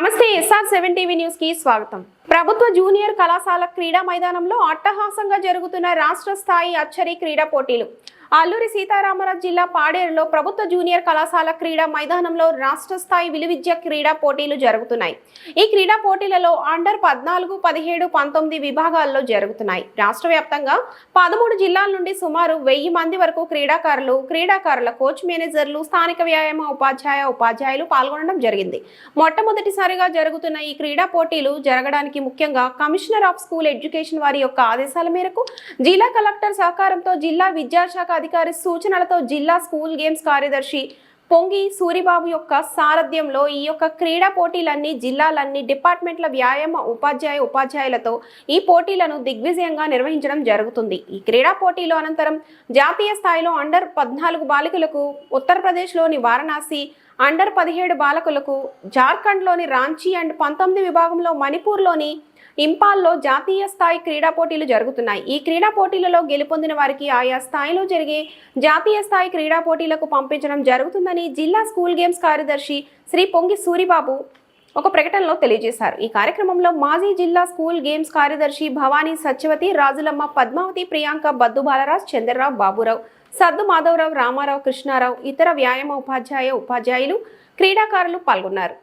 నమస్తే SR seven TV న్యూస్కి స్వాగతం. ప్రభుత్వ జూనియర్ కళాశాల క్రీడా మైదానంలో అట్టహాసంగా జరుగుతున్న రాష్ట్ర స్థాయి అచ్చరి క్రీడా పోటీలు. అల్లూరి సీతారామరాజు జిల్లా పాడేరులో ప్రభుత్వ జూనియర్ కళాశాల క్రీడా మైదానంలో రాష్ట్ర స్థాయి విలువిద్య క్రీడా పోటీలు జరుగుతున్నాయి. ఈ క్రీడా పోటీలలో అండర్ పద్నాలుగు పదిహేడు పంతొమ్మిది విభాగాల్లో జరుగుతున్నాయి. రాష్ట్ర వ్యాప్తంగా పదమూడు జిల్లాల నుండి సుమారు వెయ్యి మంది వరకు క్రీడాకారులు క్రీడాకారుల కోచ్ మేనేజర్లు స్థానిక వ్యాయామ ఉపాధ్యాయ ఉపాధ్యాయులు పాల్గొనడం జరిగింది. మొట్టమొదటిసారిగా జరుగుతున్న ఈ క్రీడా పోటీలు జరగడానికి ముఖ్యంగా కమిషనర్ ఆఫ్ స్కూల్ ఎడ్యుకేషన్ వారి యొక్క ఆదేశాల మేరకు జిల్లా కలెక్టర్ సహకారంతో జిల్లా విద్యాశాఖ అధికారి సూచనలతో జిల్లా స్కూల్ గేమ్స్ కార్యదర్శి పొంగి సూరిబాబు యొక్క సారథ్యంలో ఈ యొక్క క్రీడా పోటీలన్నీ జిల్లాలన్నీ డిపార్ట్మెంట్ల వ్యాయామ ఉపాధ్యాయ ఉపాధ్యాయులతో ఈ పోటీలను దిగ్విజయంగా నిర్వహించడం జరుగుతుంది. ఈ క్రీడా పోటీలు అనంతరం జాతీయ స్థాయిలో అండర్ పద్నాలుగు బాలికలకు ఉత్తరప్రదేశ్లోని వారణాసి అండర్ పదిహేడు బాలకులకు జార్ఖండ్లోని రాంచీ అండ్ పంతొమ్మిది విభాగంలో మణిపూర్లోని ఇంపాల్లో జాతీయ స్థాయి క్రీడా పోటీలు జరుగుతున్నాయి. ఈ క్రీడా పోటీలలో గెలుపొందిన వారికి ఆయా స్థాయిలో జరిగే జాతీయ స్థాయి క్రీడా పోటీలకు పంపించడం జరుగుతుందని జిల్లా స్కూల్ గేమ్స్ కార్యదర్శి శ్రీ పొంగి సూరిబాబు ఒక ప్రకటనలో తెలియజేశారు. ఈ కార్యక్రమంలో మాజీ జిల్లా స్కూల్ గేమ్స్ కార్యదర్శి భవానీ సత్యవతి రాజులమ్మ పద్మావతి ప్రియాంక బద్దు బాలరాజ్ చంద్రరావు బాబురావు సద్దు మాధవరావు రామారావు కృష్ణారావు ఇతర వ్యాయామ ఉపాధ్యాయ ఉపాధ్యాయులు క్రీడాకారులు పాల్గొన్నారు.